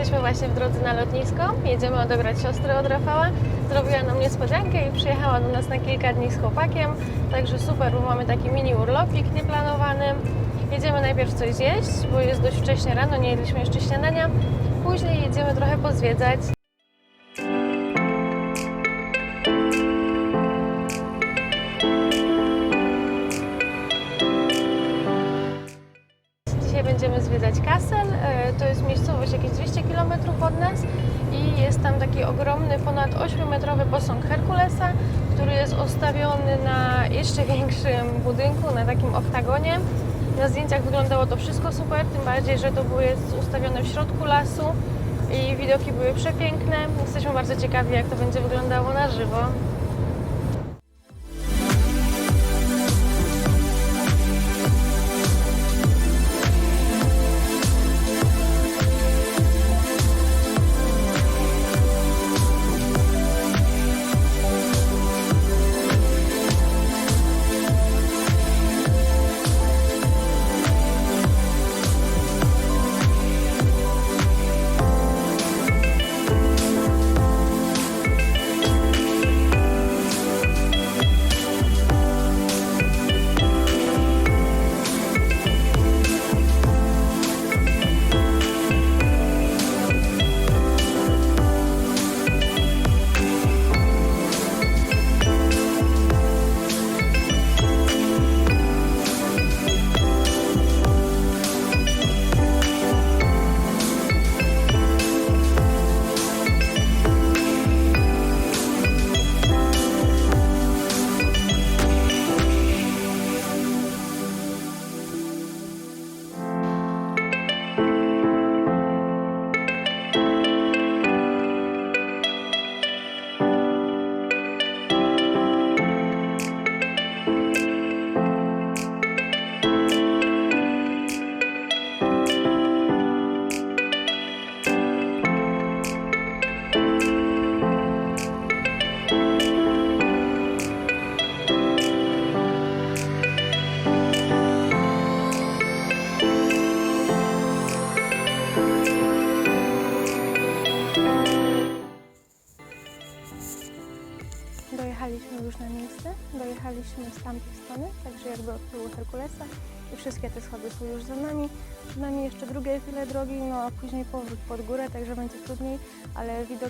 Jesteśmy właśnie w drodze na lotnisko. Jedziemy odebrać siostrę od Rafała. Zrobiła nam niespodziankę i przyjechała do nas na kilka dni z chłopakiem. Także super, bo mamy taki mini urlopik nieplanowany. Jedziemy najpierw coś zjeść, bo jest dość wcześnie rano, nie jedliśmy jeszcze śniadania. Później jedziemy trochę pozwiedzać. Lasu i widoki były przepiękne. Jesteśmy bardzo ciekawi, jak to będzie wyglądało na żywo.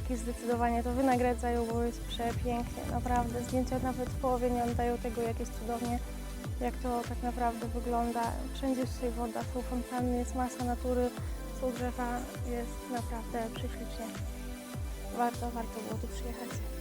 Widoki zdecydowanie to wynagradzają, bo jest przepięknie, naprawdę. Zdjęcia nawet w połowie nie oddają tego, jak jest cudownie, jak to tak naprawdę wygląda. Wszędzie jest tutaj woda, są fontanny, jest masa natury, są drzewa, jest naprawdę prześlicznie. Warto, warto było tu przyjechać.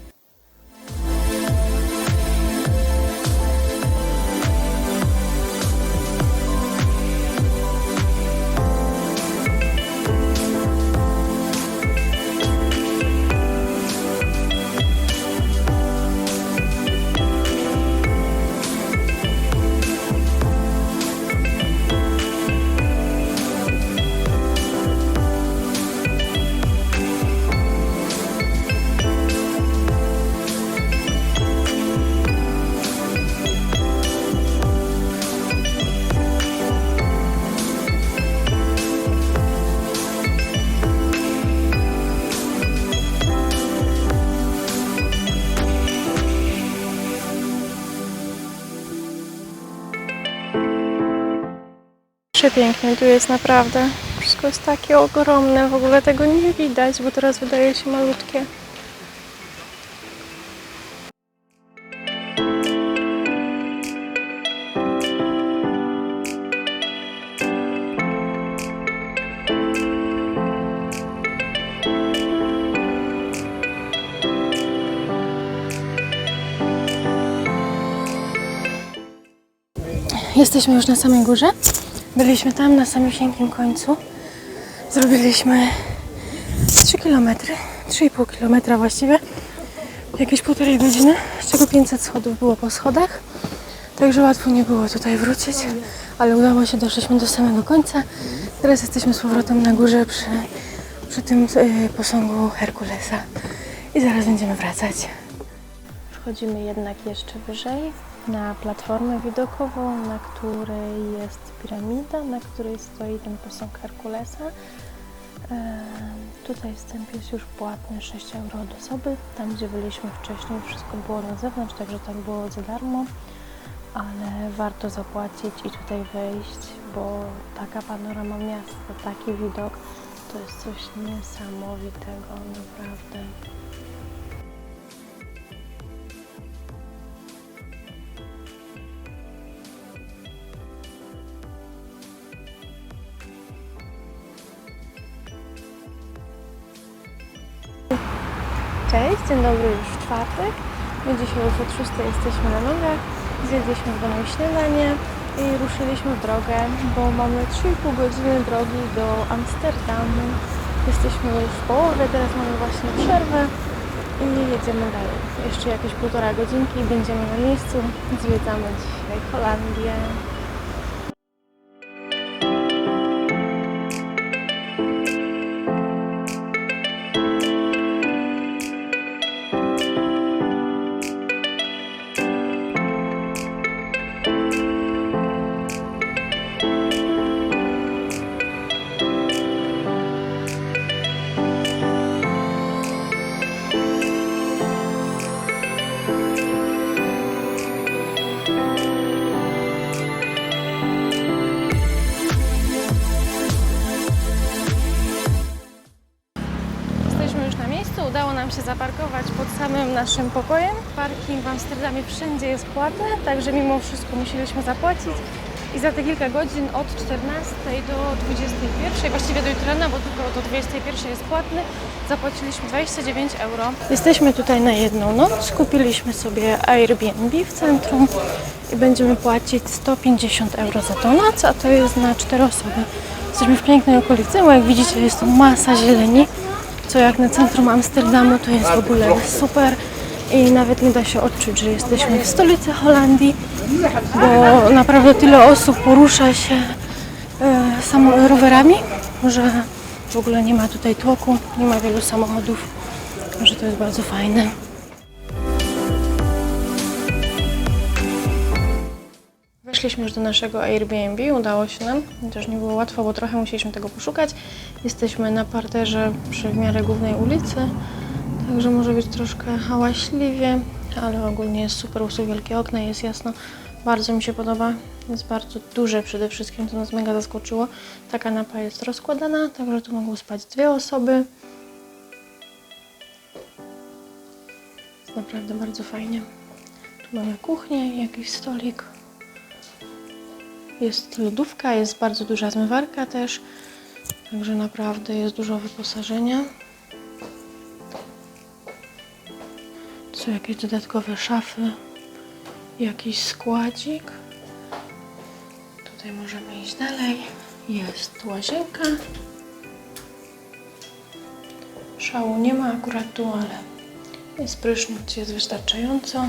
Przepięknie tu jest naprawdę. Wszystko jest takie ogromne, w ogóle tego nie widać, bo teraz wydaje się malutkie. Jesteśmy już na samej górze. Byliśmy tam na samym końcu. Zrobiliśmy 3 km, 3,5 km właściwie. Jakieś półtorej godziny, z czego 500 schodów było po schodach. Także łatwo nie było tutaj wrócić, ale udało się, doszliśmy do samego końca. Teraz jesteśmy z powrotem na górze przy, przy tym y, posągu Herkulesa i zaraz będziemy wracać. Wchodzimy jednak jeszcze wyżej na platformę widokową, na której jest piramida, na której stoi ten posąg Herkulesa. Em, Tutaj wstęp jest już płatny 6 euro od osoby. Tam, gdzie byliśmy wcześniej, wszystko było na zewnątrz, także tak było za darmo. Ale warto zapłacić i tutaj wejść, bo taka panorama miasta, taki widok to jest coś niesamowitego, naprawdę. Cześć, dzień dobry już w czwartek. My dzisiaj już od 6 jesteśmy na nogach. Zjedliśmy w domu śniadanie i ruszyliśmy w drogę, bo mamy 3,5 godziny drogi do Amsterdamu. Jesteśmy już w połowie, teraz mamy właśnie przerwę i jedziemy dalej. Jeszcze jakieś półtora godzinki będziemy na miejscu. Zwiedzamy dzisiaj Holandię. Naszym pokojem. Parking w Amsterdamie wszędzie jest płatny, także mimo wszystko musieliśmy zapłacić. I za te kilka godzin od 14 do 21, właściwie do jutrana, bo tylko do 21 jest płatny, zapłaciliśmy 29 euro. Jesteśmy tutaj na jedną noc, kupiliśmy sobie Airbnb w centrum i będziemy płacić 150 euro za tą noc, a to jest na 4 osoby. Jesteśmy w pięknej okolicy, bo jak widzicie jest tu masa zieleni co jak na centrum Amsterdamu to jest w ogóle super i nawet nie da się odczuć, że jesteśmy w stolicy Holandii, bo naprawdę tyle osób porusza się e, rowerami, że w ogóle nie ma tutaj tłoku, nie ma wielu samochodów, że to jest bardzo fajne. Weszliśmy już do naszego Airbnb, udało się nam, chociaż nie było łatwo, bo trochę musieliśmy tego poszukać. Jesteśmy na parterze przy w miarę głównej ulicy, także może być troszkę hałaśliwie, ale ogólnie jest super, są wielkie okna, jest jasno. Bardzo mi się podoba, jest bardzo duże przede wszystkim, to nas mega zaskoczyło. Ta kanapa jest rozkładana, także tu mogą spać dwie osoby. Jest naprawdę bardzo fajnie. Tu mamy kuchnię, jakiś stolik. Jest lodówka, jest bardzo duża zmywarka też, także naprawdę jest dużo wyposażenia. Są jakieś dodatkowe szafy, jakiś składzik. Tutaj możemy iść dalej. Jest łazienka. Szału nie ma akurat tu, ale jest prysznic, jest wystarczająco.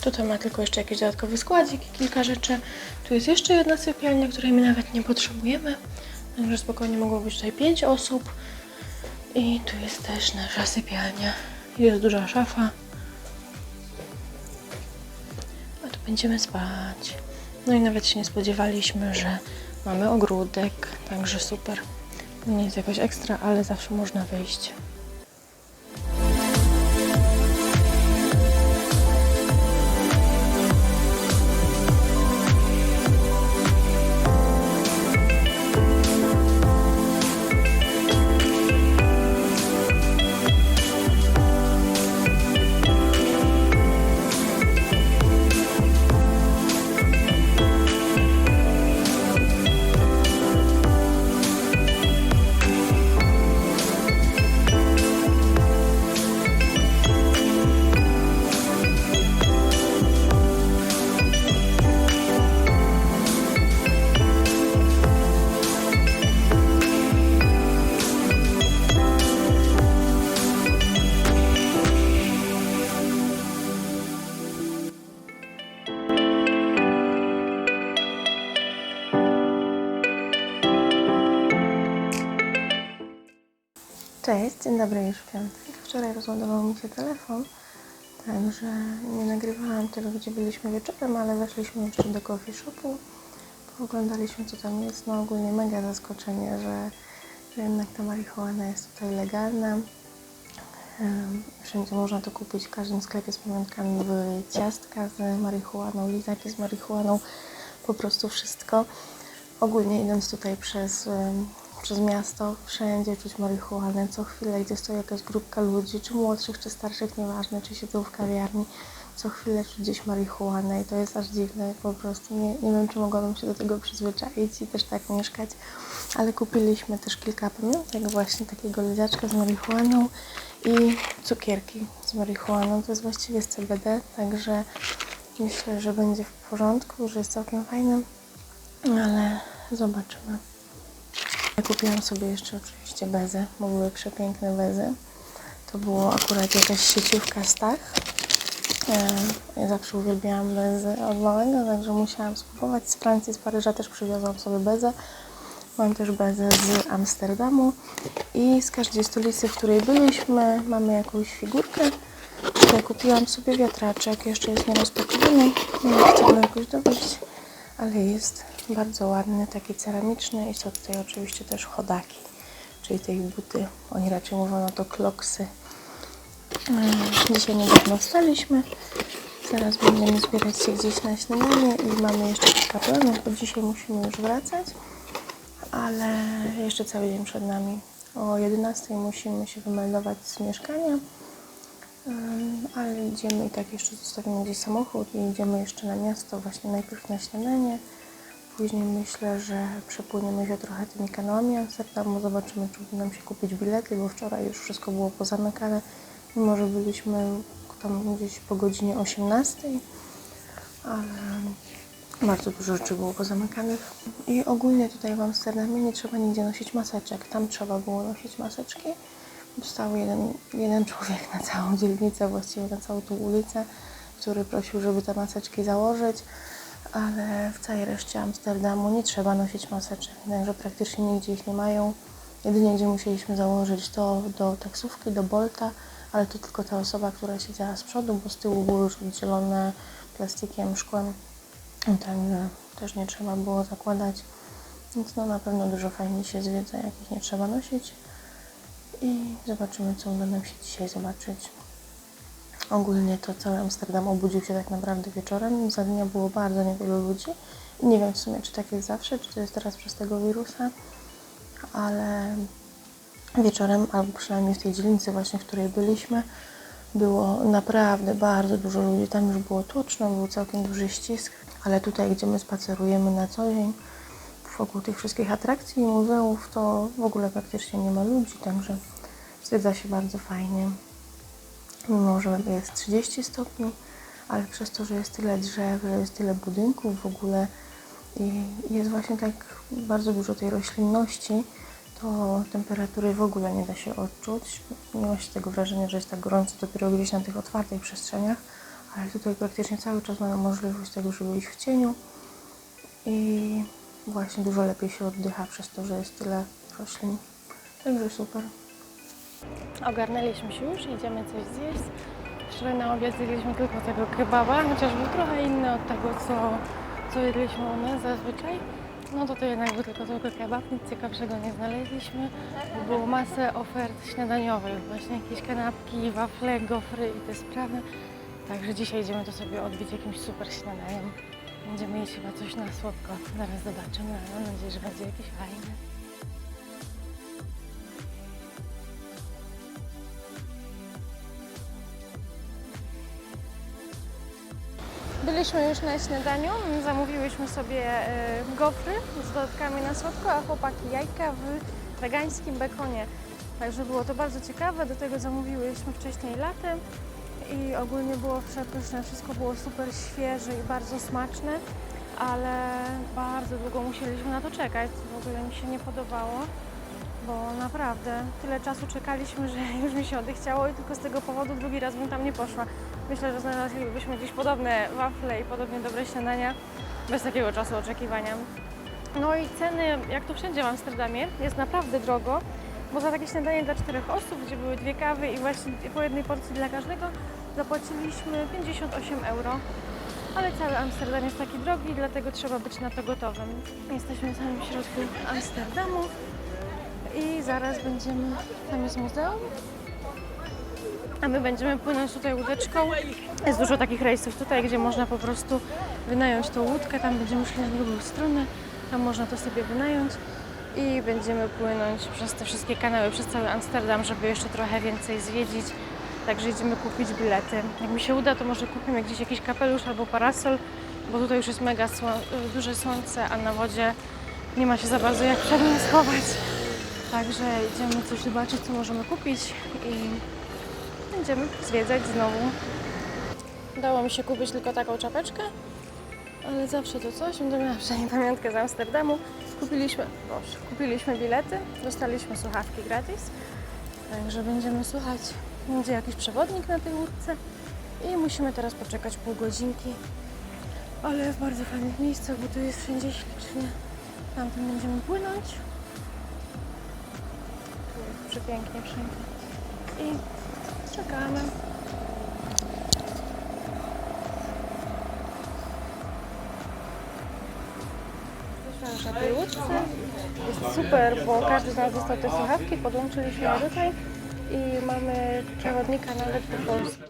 Tutaj ma tylko jeszcze jakiś dodatkowy składzik i kilka rzeczy. Tu jest jeszcze jedna sypialnia, której my nawet nie potrzebujemy. Także spokojnie mogło być tutaj 5 osób. I tu jest też nasza sypialnia. Jest duża szafa. A tu będziemy spać. No i nawet się nie spodziewaliśmy, że mamy ogródek, także super. Nie jest jakoś ekstra, ale zawsze można wyjść. Dzień dobry piątek. Wczoraj rozładował mi się telefon, także nie nagrywałam tego, gdzie byliśmy wieczorem, ale weszliśmy jeszcze do coffee shopu, pooglądaliśmy co tam jest. No ogólnie mega zaskoczenie, że, że jednak ta marihuana jest tutaj legalna. Wszędzie można to kupić, w każdym sklepie z pamiątkami były ciastka z marihuaną, lizaki z marihuaną, po prostu wszystko. Ogólnie idąc tutaj przez, przez miasto, wszędzie czuć marihuanę, co chwilę gdzie stoi jakaś grupka ludzi, czy młodszych, czy starszych, nieważne, czy siedzą w kawiarni, co chwilę czuć gdzieś marihuanę i to jest aż dziwne, po prostu nie, nie wiem, czy mogłabym się do tego przyzwyczaić i też tak mieszkać, ale kupiliśmy też kilka pamiątek, właśnie takiego lizaczka z marihuaną i cukierki z marihuaną, to jest właściwie z CBD, także myślę, że będzie w porządku, że jest całkiem fajne, ale zobaczymy. Kupiłam sobie jeszcze oczywiście bezę, bo były przepiękne bezy. To było akurat jakaś sieciówka Stach. E, Ja zawsze uwielbiałam bezy od małego, także musiałam spróbować. Z Francji, z Paryża też przywiozłam sobie bezę. Mam też bezę z Amsterdamu i z każdej stolicy, w której byliśmy, mamy jakąś figurkę. Tutaj kupiłam sobie wiatraczek, jeszcze jest nierozpakowany, nie chcę go jakoś dowieść, ale jest bardzo ładny, taki ceramiczny i są tutaj oczywiście też chodaki, czyli te ich buty, oni raczej mówią na to kloksy. Mm, Dzisiaj niedawno wstaliśmy, zaraz będziemy zbierać się gdzieś na śniadanie i mamy jeszcze kilka planów, bo dzisiaj musimy już wracać ale jeszcze cały dzień przed nami. O 11 musimy się wymeldować z mieszkania, ale idziemy i tak jeszcze zostawimy gdzieś samochód i idziemy jeszcze na miasto, właśnie najpierw na śniadanie. Później myślę, że przepłyniemy się trochę tymi kanałami Amsterdamu, zobaczymy, czy uda nam się kupić bilety, bo wczoraj już wszystko było pozamykane, mimo że byliśmy tam gdzieś po godzinie 18, ale bardzo dużo rzeczy było pozamykanych. I ogólnie tutaj w Amsterdamie nie trzeba nigdzie nosić maseczek. Tam trzeba było nosić maseczki. Stał jeden, jeden człowiek na całą dzielnicę, właściwie na całą tą ulicę, który prosił, żeby te maseczki założyć, ale w całej reszcie Amsterdamu nie trzeba nosić maseczek, także praktycznie nigdzie ich nie mają. Jedynie gdzie musieliśmy założyć to do taksówki, do Bolta, ale to tylko ta osoba, która siedziała z przodu, bo z tyłu były już oddzielone plastikiem, szkłem. Także też nie trzeba było zakładać. Więc no na pewno dużo fajnie się zwiedza, jak ich nie trzeba nosić. I zobaczymy, co uda nam się dzisiaj zobaczyć. Ogólnie to cały Amsterdam obudził się tak naprawdę wieczorem. Za dnia było bardzo niewielu ludzi. Nie wiem w sumie, czy tak jest zawsze, czy to jest teraz przez tego wirusa, ale wieczorem, albo przynajmniej w tej dzielnicy właśnie, w której byliśmy, było naprawdę bardzo dużo ludzi. Tam już było tłoczno, był całkiem duży ścisk, ale tutaj, gdzie my spacerujemy na co dzień, wokół tych wszystkich atrakcji i muzeów, to w ogóle praktycznie nie ma ludzi, także zwiedza się bardzo fajnie. Mimo, że jest 30 stopni, ale przez to, że jest tyle drzew, jest tyle budynków w ogóle i jest właśnie tak bardzo dużo tej roślinności, to temperatury w ogóle nie da się odczuć. Nie ma się tego wrażenia, że jest tak gorąco dopiero gdzieś na tych otwartych przestrzeniach, ale tutaj praktycznie cały czas mamy możliwość tego, żeby iść w cieniu i właśnie dużo lepiej się oddycha przez to, że jest tyle roślin. Także super. Ogarnęliśmy się już, idziemy coś zjeść. Wczoraj na obiad zjedliśmy tylko tego kebaba, chociaż był trochę inny od tego, co, co jedliśmy u nas zazwyczaj. No to to jednak był tylko tylko kebab, nic ciekawszego nie znaleźliśmy. Było masę ofert śniadaniowych, właśnie jakieś kanapki, wafle, gofry i te sprawy. Także dzisiaj idziemy to sobie odbić jakimś super śniadaniem. Będziemy jeść chyba coś na słodko. Zaraz zobaczymy, ale mam nadzieję, że będzie jakieś fajne. Byliśmy już na śniadaniu, zamówiłyśmy sobie e, gofry z dodatkami na słodko, a chłopaki jajka w wegańskim bekonie. Także było to bardzo ciekawe, do tego zamówiłyśmy wcześniej latem i ogólnie było przepyszne, wszystko było super świeże i bardzo smaczne, ale bardzo długo musieliśmy na to czekać, w ogóle mi się nie podobało, bo naprawdę tyle czasu czekaliśmy, że już mi się odechciało i tylko z tego powodu drugi raz bym tam nie poszła. Myślę, że znaleźlibyśmy gdzieś podobne wafle i podobnie dobre śniadania bez takiego czasu oczekiwania. No i ceny, jak to wszędzie w Amsterdamie, jest naprawdę drogo, bo za takie śniadanie dla czterech osób, gdzie były dwie kawy i właśnie po jednej porcji dla każdego, zapłaciliśmy 58 euro. Ale cały Amsterdam jest taki drogi, dlatego trzeba być na to gotowym. Jesteśmy w samym środku Amsterdamu. I zaraz będziemy, tam jest muzeum, a my będziemy płynąć tutaj łódeczką. Jest dużo takich rejsów tutaj, gdzie można po prostu wynająć tą łódkę. Tam będziemy szli na drugą stronę. Tam można to sobie wynająć. I będziemy płynąć przez te wszystkie kanały, przez cały Amsterdam, żeby jeszcze trochę więcej zwiedzić. Także idziemy kupić bilety. Jak mi się uda, to może kupimy gdzieś jakiś kapelusz albo parasol, bo tutaj już jest mega sło- duże słońce, a na wodzie nie ma się za bardzo jak przed nim schować. Także idziemy coś zobaczyć, co możemy kupić i będziemy zwiedzać znowu. Udało mi się kupić tylko taką czapeczkę, ale zawsze to coś. Będę miała przynajmniej pamiątkę z Amsterdamu. Kupiliśmy, proszę, kupiliśmy bilety, dostaliśmy słuchawki gratis, także będziemy słuchać. Będzie jakiś przewodnik na tej łódce i musimy teraz poczekać pół godzinki. Ale w bardzo fajnych miejscach, bo tu jest wszędzie ślicznie. Tamtym będziemy płynąć. Tu jest przepięknie wszędzie. I czekamy. Na tej łódce. Jest super, bo każdy z nas dostał te słuchawki, podłączyliśmy je tutaj i mamy przewodnika nawet po polsku.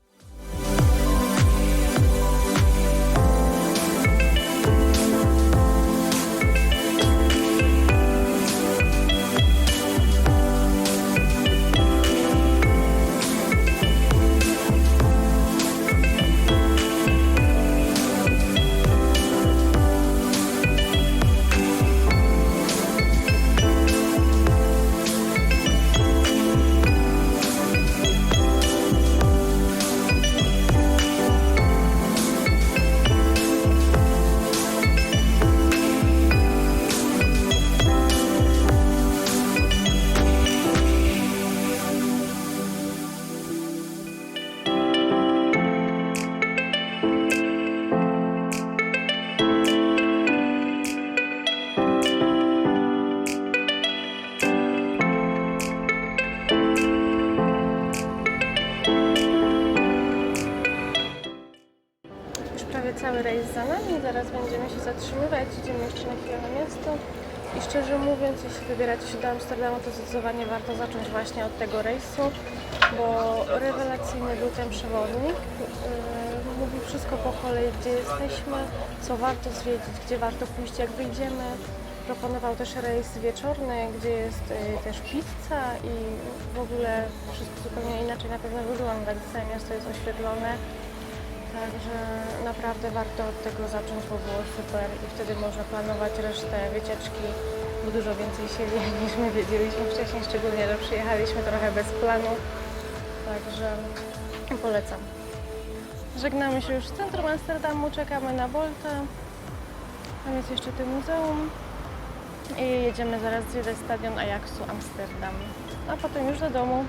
Się zatrzymywać, idziemy jeszcze na chwilę na miasto. I szczerze mówiąc, jeśli wybieracie się do Amsterdamu, to zdecydowanie warto zacząć właśnie od tego rejsu, bo rewelacyjny był ten przewodnik. Yy, mówił wszystko po kolei, gdzie jesteśmy, co warto zwiedzić, gdzie warto pójść, jak wyjdziemy. Proponował też rejs wieczorny, gdzie jest yy, też pizza i w ogóle wszystko zupełnie inaczej na pewno wygląda, całe miasto jest oświetlone. Także naprawdę warto od tego zacząć, bo było super i wtedy można planować resztę wycieczki, bo dużo więcej się wie niż my wiedzieliśmy wcześniej, szczególnie, że przyjechaliśmy trochę bez planu. Także polecam. Żegnamy się już z centrum Amsterdamu, czekamy na Volta. Tam jest jeszcze to muzeum. I jedziemy zaraz zwiedzać stadion Ajaxu Amsterdam. A potem już do domu.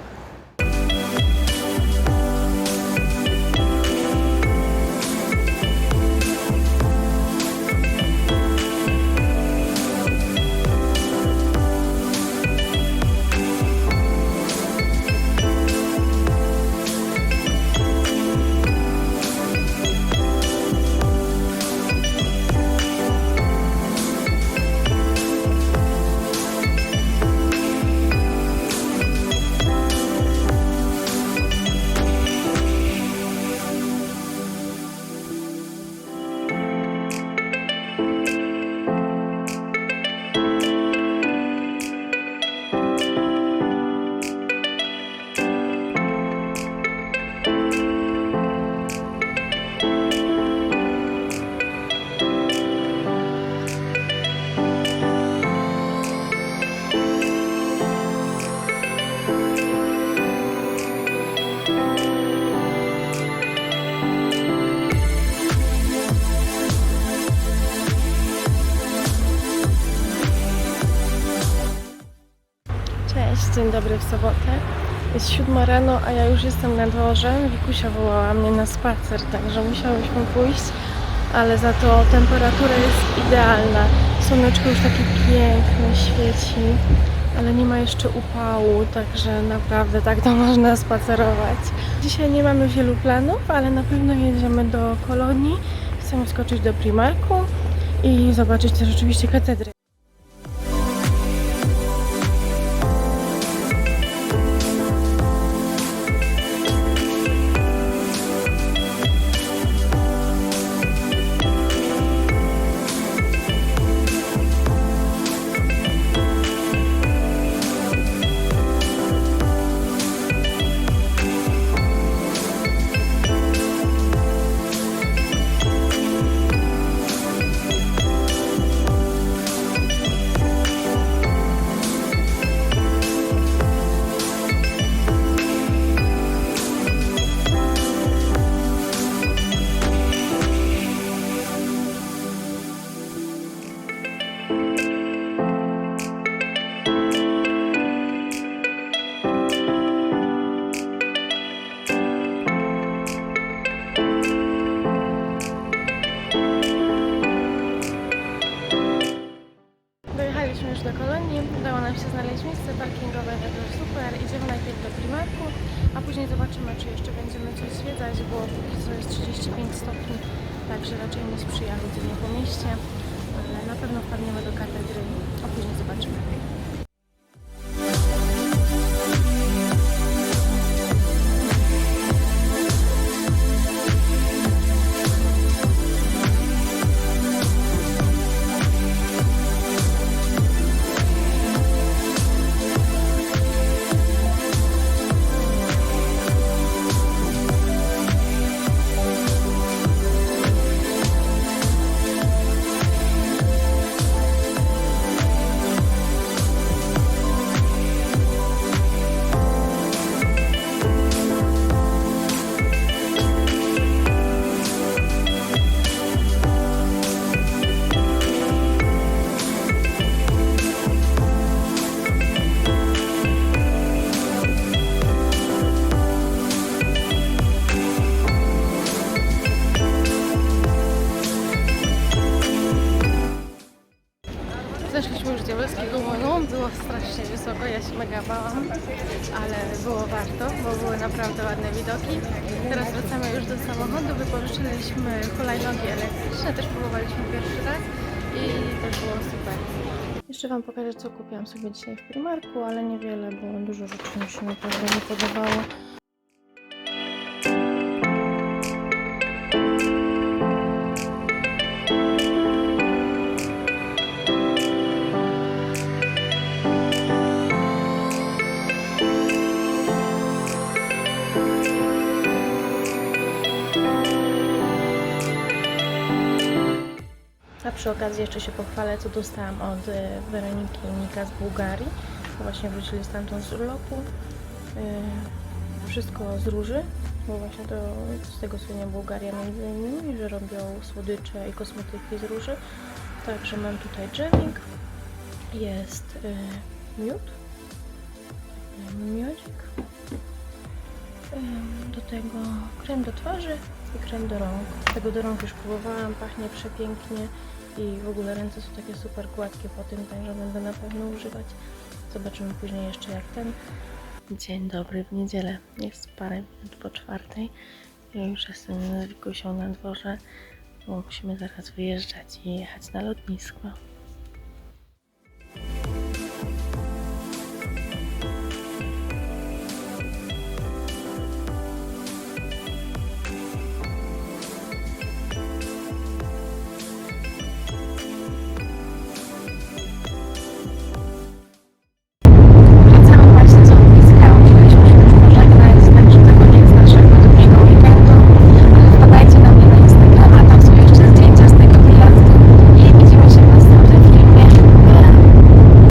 Rano, a ja już jestem na dworze. Wikusia wołała mnie na spacer, także musiałyśmy pójść, ale za to temperatura jest idealna. Słoneczko już takie piękne świeci, ale nie ma jeszcze upału, także naprawdę tak to można spacerować. Dzisiaj nie mamy wielu planów, ale na pewno jedziemy do Kolonii. Chcemy skoczyć do Primarku i zobaczyć też oczywiście katedrę. Jeszcze Wam pokażę, co kupiłam sobie dzisiaj w Primarku, ale niewiele, bo dużo rzeczy mi się naprawdę nie podobało. Przy okazji jeszcze się pochwalę, co dostałam od e, Weroniki i Nika z Bułgarii. Właśnie wrócili stamtąd z urlopu. E, Wszystko z róży, bo właśnie to, z tego słynie Bułgaria między innymi, że robią słodycze i kosmetyki z róży. Także mam tutaj dżemik, jest e, miód, miodzik, do tego krem do twarzy i krem do rąk. Tego do rąk już próbowałam, pachnie przepięknie i w ogóle ręce są takie super gładkie po tym, także będę na pewno używać. Zobaczymy później jeszcze jak ten. Dzień dobry w niedzielę. Jest parę minut po czwartej. Ja już jestem z Wikusią na dworze, bo musimy zaraz wyjeżdżać i jechać na lotnisko.